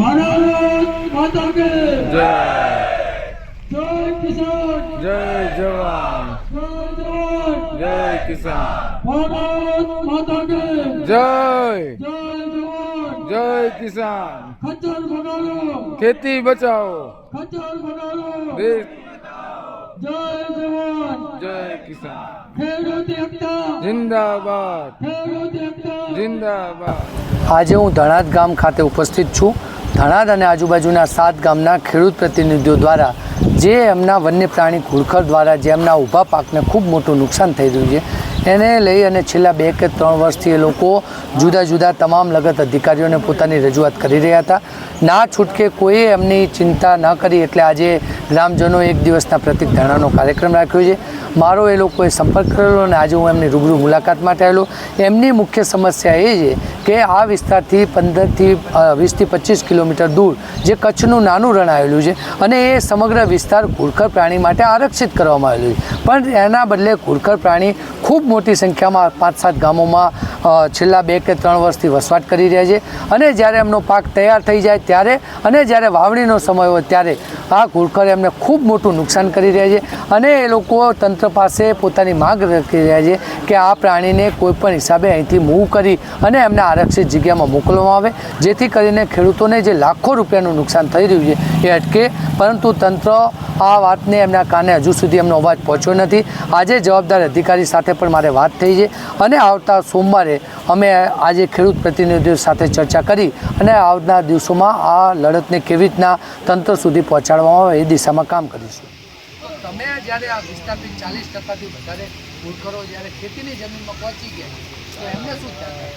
ભારત માતા કે જય. જય કિસાન. જય જવાન. જય જવાન. જય કિસાન. ભારત માતા કે જય. જય જવાન. જય કિસાન. ખચ્ચર ભગાડો. ખેતી બચાવો. ખચ્ચર ભગાડો. દેશ. જય જવાન. જય કિસાન. ખેડૂત એકતા. જિંદાબાદ. ખેડૂત એકતા. જિંદાબાદ. આજે હું ધણાત ગામ ખાતે ઉપસ્થિત છું. ધણાદ અને આજુબાજુના સાત ગામના ખેડૂત પ્રતિનિધિઓ દ્વારા જે એમના વન્ય પ્રાણી ઘુડખર દ્વારા જે એમના ઊભા પાકને ખૂબ મોટું નુકસાન થઈ રહ્યું છે એને લઈ અને છેલ્લા બે કે ત્રણ વર્ષથી એ લોકો જુદા જુદા તમામ લગત અધિકારીઓને પોતાની રજૂઆત કરી રહ્યા હતા. ના છૂટકે કોઈએ એમની ચિંતા ન કરી એટલે આજે ગ્રામજનો એક દિવસના પ્રતિક ધરણાનો કાર્યક્રમ રાખ્યો છે. મારો એ લોકોએ સંપર્ક કરેલો અને આજે હું એમની રૂબરૂ મુલાકાત માટે આવેલો. એમની મુખ્ય સમસ્યા એ છે કે આ વિસ્તારથી પંદરથી વીસથી પચીસ કિલોમીટર દૂર જે કચ્છનું નાનું રણ આવેલું છે અને એ સમગ્ર વિસ્તાર ઘુડખર પ્રાણી માટે આરક્ષિત કરવામાં આવેલું છે. પણ એના બદલે ઘુડખર પ્રાણી ખૂબ મોટી સંખ્યામાં પાંચ સાત ગામોમાં છેલ્લા બે કે ત્રણ વર્ષથી વસવાટ કરી રહ્યા છે. અને જ્યારે એમનો પાક તૈયાર થઈ જાય ત્યારે, અને જ્યારે વાવણીનો સમય હોય ત્યારે આ ઘુડખર એમને ખૂબ મોટું નુકસાન કરી રહ્યા છે. અને એ લોકો તંત્ર પાસે પોતાની માંગ રાખી રહ્યા છે કે આ પ્રાણીને કોઈપણ હિસાબે અહીંથી મૂવ કરી અને એમને આરક્ષિત જગ્યામાં મોકલવામાં આવે, જેથી કરીને ખેડૂતોને જે લાખો રૂપિયાનું નુકસાન થઈ રહ્યું છે એ અટકે. પરંતુ તંત્ર આ વાતને એમના કાને હજુ સુધી એમનો અવાજ પહોંચ્યો નથી. આજે જવાબદાર અધિકારી સાથે પણ મારે વાત થઈ છે અને આવતા સોમવારે અમે આજે ખેડૂત પ્રતિનિધિઓ સાથે ચર્ચા કરી અને આવનાર દિવસોમાં આ લડતને કેવી રીતના તંત્ર સુધી પહોંચાડવામાં આવે એ દિશામાં કામ કરીશું. તમે જ્યારે આ વિસ્તારથી ચાલીસ ટકાથી વધારે ખેતીની જમીનમાં પહોંચી ગયા, તો એમને શું થાય